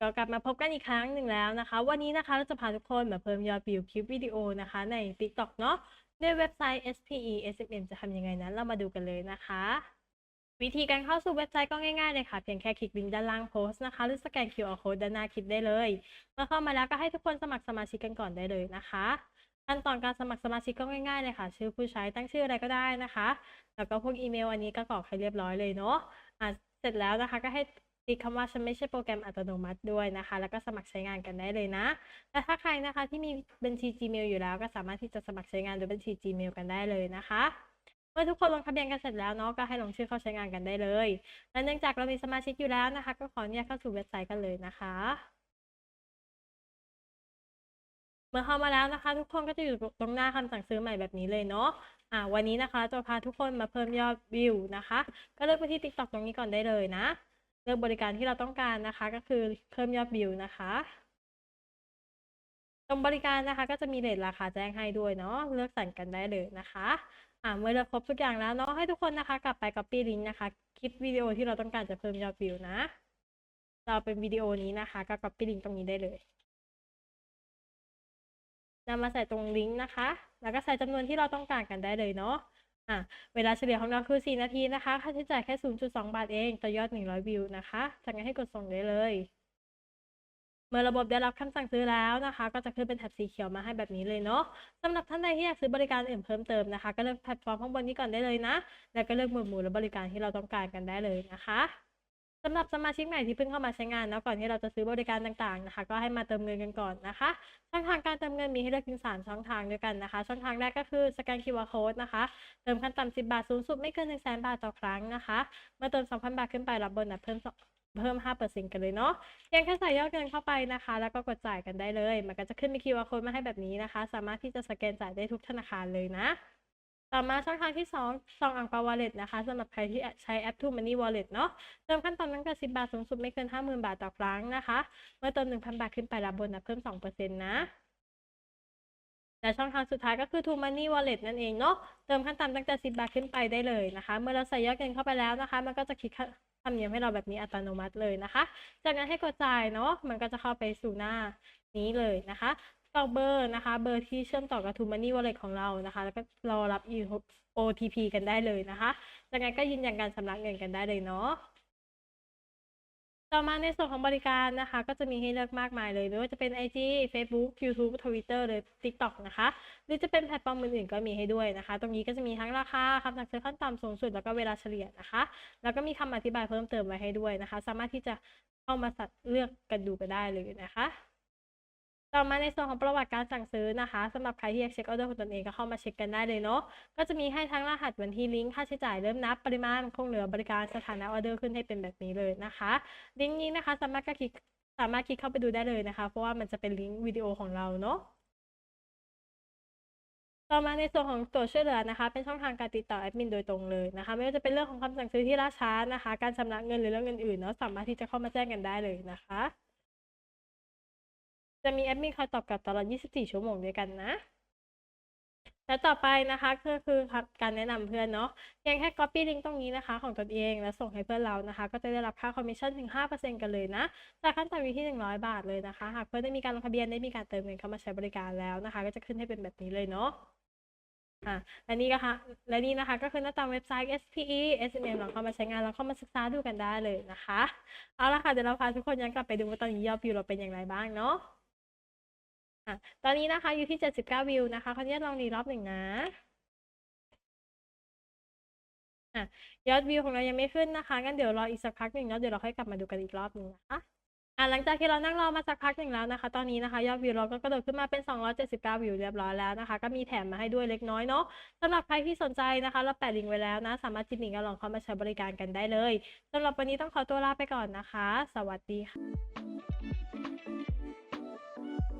ก็กลับมาพบกันอีกครั้งหนึ่งแล้วนะคะ วันนี้นะคะเราจะพาทุกคนมาเพิ่มยอดวิวคลิปวิดีโอนะคะใน TikTok เนาะด้วยเว็บไซต์ SPE SMM จะทำยังไงนั้นเรามาดูกันเลยนะคะ วิธีการเข้าสู่เว็บไซต์ก็ง่ายๆเลยค่ะ เพียงแค่คลิกลิงก์ด้านล่างโพสต์นะคะ หรือสแกน QR code ด้านหน้าคลิปได้เลยเมื่อเข้ามาแล้วก็ให้ทุกคนสมัครสมาชิกกันก่อนได้เลยนะคะขั้นตอนการสมัครสมาชิกก็ง่ายๆเลยค่ะ ชื่อผู้ใช้ตั้งชื่ออะไรก็ได้นะคะ แล้วก็พวกอีเมลอันนี้ก็กรอกให้เรียบร้อยเลยเนาะอะเสร็จแล้วนะคะก็ให้ ติ๊กคำว่าฉันไม่ใช่โปรแกรมอัตโนมัติด้วยนะคะ แล้วก็สมัครใช้งานกันได้เลยนะและถ้าใครนะคะที่มีบัญชี Gmail อยู่แล้ว ก็สามารถที่จะสมัครใช้งานโดยบัญชี Gmail กันได้เลยนะคะเมื่อทุกคนลงทะเบียนกันเสร็จแล้วเนาะก็ให้ลงชื่อเข้าใช้งานกันได้เลย และเนื่องจากเรามีสมาชิกอยู่แล้วนะคะ ก็ขออนุญาตเข้าสู่เว็บไซต์กันเลยนะคะ เมื่อเข้ามาแล้วนะคะ ทุกคนก็จะอยู่ตรงหน้าคำสั่งซื้อใหม่แบบนี้เลยเนาะอ่าวันนี้นะคะจะพาทุกคนมาเพิ่มยอดวิวนะคะ ก็เลือกไปที่ TikTok ตรงนี้ก่อนได้เลยนะ เลือกบริการที่เราต้องการนะคะ ก็คือเพิ่มยอดวิวนะคะ ตรงบริการนะคะ ก็จะมีเรทราคาแจ้งให้ด้วยเนาะเลือกสั่งกันได้เลยนะคะอ่าเมื่อเลือกครบทุกอย่างแล้วเนาะให้ทุกคนนะคะ กลับไป copy link นะคะคลิปวิดีโอที่เราต้องการจะเพิ่มยอดวิวนะ เราเป็นวิดีโอนี้นะคะ ก็ copy link ตรงนี้ได้เลยนำมาใส่ตรงลิงก์นะคะ แล้วก็ใส่จำนวนที่เราต้องการกันได้เลยเนาะ อะเวลาเฉลี่ยของเราคือ 4 นาทีนะคะ ค่าใช้จ่ายแค่ 0.2 บาทเองต่อยอด 100 วิวนะคะจากนั้นให้กดส่งได้เลย เมื่อระบบได้รับคำสั่งซื้อแล้วนะคะ ก็จะขึ้นเป็นแถบสีเขียวมาให้แบบนี้เลยเนาะสำหรับท่านใดที่อยากซื้อบริการอื่นเพิ่มเติมนะคะ ก็เลือกแพลตฟอร์มข้างบนนี้ก่อนได้เลยนะ แล้วก็เลือกหมวดหมู่และบริการที่เราต้องการกันได้เลยนะคะ สำหรับสมาชิกใหม่ที่เพิ่งเข้ามาใช้งานนะก่อนที่เราจะซื้อบริการต่างๆนะคะ ก็ให้มาเติมเงินกันก่อนนะคะ ช่องทางการเติมเงินมีให้เลือกถึง 3 ช่องทางด้วยกันนะคะ ช่องทางแรกก็คือสแกน QR code นะคะ เติมขั้นต่ำ10 บาทสูงสุดไม่เกิน1 0 0 0 0แบาทต่อครั้งนะคะ เมื่อเติม 2,000 บาทขึ้นไปรับโบนัสเพิ่มสองเพิ่ม 5%กันเลยเนาะเพียงแค่ใส่ยอดเงินเข้าไปนะคะ แล้วก็กดจ่ายกันได้เลย มันก็จะขึ้นมี QR code มาให้แบบนี้นะคะ สามารถที่จะสแกนจ่ายได้ทุกธนาคารเลยนะ ต่อมาช่องทางที่2ซองอังเปา wallet นะคะสำหรับใครที่ใช้แอป True Money Wallet เนาะเติมขั้นต่ำตั้งแต่ 10 บาท สูงสุดไม่เกิน 50,000 บาทต่อครั้งนะคะ เมื่อเติม 1,000 บาทขึ้นไปรับโบนัสเพิ่ม 2%นะและช่องทางสุดท้ายก็คือ True Money Wallet นั่นเองเนาะเติมขั้นต่ำตั้งแต่ 10 บาทขึ้นไปได้เลยนะคะ เมื่อเราใส่ยอดเงินเข้าไปแล้วนะคะ มันก็จะคิดค่าธรรมเนียมให้เราแบบนี้อัตโนมัติเลยนะคะ จากนั้นให้กดจ่ายเนาะมันก็จะเข้าไปสู่หน้านี้เลยนะคะ กรอกเบอร์นะคะ เบอร์ที่เชื่อมต่อกับ True Money Wallet ของเรานะคะ แล้วก็รอรับ OTP กันได้เลยนะคะจากนั้นก็ยืนยันการชำระเงินกันได้เลยเนาะต่อมาในส่วนของบริการนะคะ ก็จะมีให้เลือกมากมายเลย ไม่ว่าจะเป็น IG Facebook YouTube Twitter หรือ TikTok นะคะ หรือจะเป็นแพลตฟอร์มอื่นๆก็มีให้ด้วยนะคะ ตรงนี้ก็จะมีทั้งราคาคำสั่งซื้อขั้นต่ำสูงสุด แล้วก็เวลาเฉลี่ยนะคะ แล้วก็มีคำอธิบายเพิ่มเติมไว้ให้ด้วยนะคะ สามารถที่จะเข้ามาสัตว์เลือกกันดูก็ได้เลยนะคะ ต่อมาในส่วนของประวัติการสั่งซื้อนะคะสำหรับใครที่อยากเช็คออเดอร์ของตนเองก็เข้ามาเช็คกันได้เลยเนาะก็จะมีให้ทั้งรหัสวันที่ลิงก์ค่าใช้จ่ายเริ่มนับปริมาณคงเหลือบริการสถานะออเดอร์ขึ้นให้เป็นแบบนี้เลยนะคะลิงก์นี้นะคะสามารถก็คลิกสามารถคลิกเข้าไปดูได้เลยนะคะ เพราะว่ามันจะเป็นลิงก์วิดีโอของเราเนาะต่อมาในส่วนของตัวช่วยเหลือนะคะ เป็นช่องทางการติดต่อแอดมินโดยตรงเลยนะคะ ไม่ว่าจะเป็นเรื่องของคำสั่งซื้อที่ล่าช้านะคะ การชำระเงินหรือเรื่องอื่นๆเนาะสามารถที่จะเข้ามาแจ้งกันได้เลยนะคะ จะมีแอดมินคอยตอบกลับตลอด 24 ชั่วโมงด้วยกันนะ และต่อไปนะคะก็คือการแนะนำเพื่อนเนาะเพียงแค่ copy link ตรงนี้นะคะ ของตนเองแล้วส่งให้เพื่อนเรานะคะ ก็จะได้รับค่าคอมมิชชั่นถึง 5%กันเลยนะ จากขั้นต่ำอยู่ที่ 100 บาทเลยนะคะ หากเพื่อนได้มีการลงทะเบียนได้มีการเติมเงินเข้ามาใช้บริการแล้วนะคะ ก็จะขึ้นให้เป็นแบบนี้เลยเนาะอะและนี่ก็ค่ะและนี่นะคะก็คือหน้าตาเว็บไซต์ SPE SMM ลองเข้ามาใช้งานแล้วเข้ามาศึกษาดูกันได้เลยนะคะ เอาละค่ะ เดี๋ยวเราพาทุกคนย้อนกลับไปดูว่าตอนนี้ยอดวิวเราเป็นอย่างไรบ้างเนาะ ตอนนี้นะคะอยู่ที่ 79 วิวนะคะขออนุญาตลองดีรอบหนึ่งนะอะยอดวิวของเรายังไม่ขึ้นนะคะงั้นเดี๋ยวรออีกสักพักหนึ่งแล้วเดี๋ยวเราค่อยกลับมาดูกันอีกรอบหนึ่งนะคะอะหลังจากที่เรานั่งรอมาสักพักหนึ่งแล้วนะคะ ตอนนี้นะคะ ยอดวิวเราก็กระโดดขึ้นมาเป็น 279 วิวเรียบร้อยแล้วนะคะ ก็มีแถมมาให้ด้วยเล็กน้อยเนาะสำหรับใครที่สนใจนะคะ เราแปะลิงก์ไว้แล้วนะ สามารถจิ้มลิงก์แล้วลองเข้ามาใช้บริการกันได้เลยสำหรับวันนี้ต้องขอตัวลาไปก่อนนะคะ สวัสดีค่ะ